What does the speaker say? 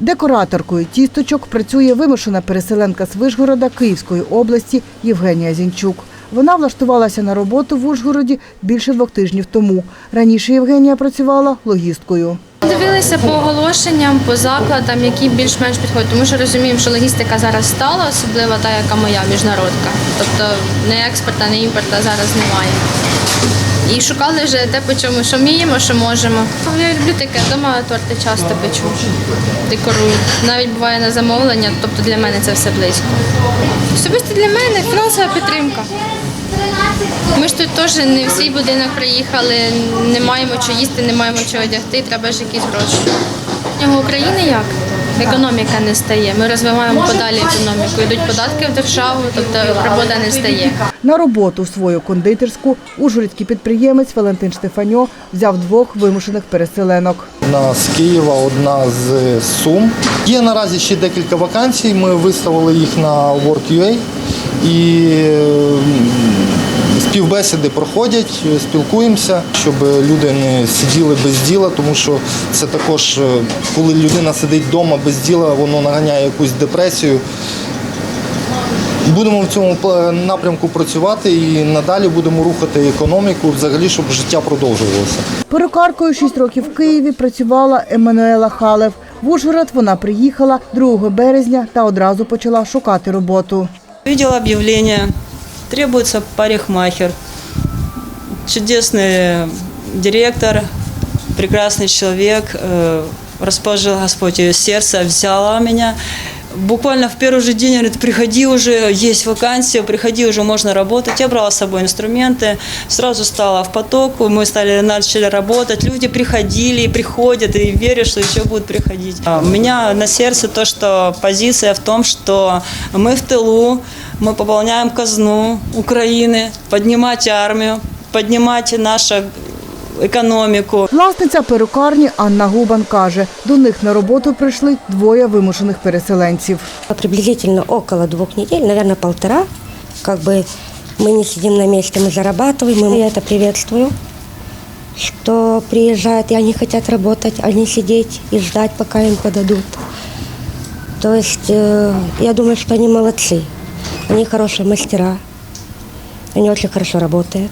Декораторкою тісточок працює вимушена переселенка з Вишгорода Київської області Євгенія Зінчук. Вона влаштувалася на роботу в Ужгороді більше двох тижнів тому. Раніше Євгенія працювала логісткою. Дивилися по оголошенням, по закладам, які більш-менш підходять, тому що розуміємо, що логістика зараз стала, особливо та, яка моя міжнародка. Тобто не експорта, не імпорта зараз немає. І шукали вже те, по чому, що вміємо, що можемо. Я люблю таке, вдома торти часто печу, декорую. Навіть буває на замовлення, тобто для мене це все близько. Особисто для мене фінансова підтримка. Ми ж тут теж не в свій будинок приїхали, не маємо що їсти, не маємо що одягти, треба ж якісь гроші. Його України як? Економіка не стає. Ми розвиваємо подалі економіку. Йдуть податки в державу, тобто робота не стає. На роботу в свою кондитерську ужгородський підприємець Валентин Штефаньо взяв двох вимушених переселенок. Одна з Києва, одна з Сум. Є наразі ще декілька вакансій. Ми виставили їх на Work.ua і співбесіди проходять, спілкуємося, щоб люди не сиділи без діла, тому що це також, е, коли людина сидить вдома без діла, воно наганяє якусь депресію. Будемо в цьому пла- напрямку працювати і надалі будемо рухати економіку, взагалі, щоб життя продовжувалося. Перукаркою шість років в Києві працювала Еммануела Халев. В Ужгород вона приїхала 2 березня та одразу почала шукати роботу. Видела объявление, требуется парикмахер. Чудесный директор, прекрасный человек, э, расположил Господь ее сердце, взяла меня. Буквально в первый же день говорит, приходи уже, есть вакансия, приходи уже, можно работать. Я брала с собой инструменты, сразу стала в поток, мы стали, начали работать. Люди приходили и приходят, и верят, что еще будут приходить. А У меня на сердце то, что позиция в том, что мы в тылу, мы пополняем казну Украины, поднимать армию, поднимать нашу економіку. Власниця перукарні Анна Губан каже, до них на роботу прийшли двоє вимушених переселенців. Приблизительно около двух недель, наверное, полтора. Как бы мы не сидим на месте, мы зарабатываем. И я это приветствую, что приезжают, и они хотят работать, а не сидеть и ждать, пока им подадут. То есть э, я думаю, что они молодцы. Они хорошие мастера. Они очень хорошо работают.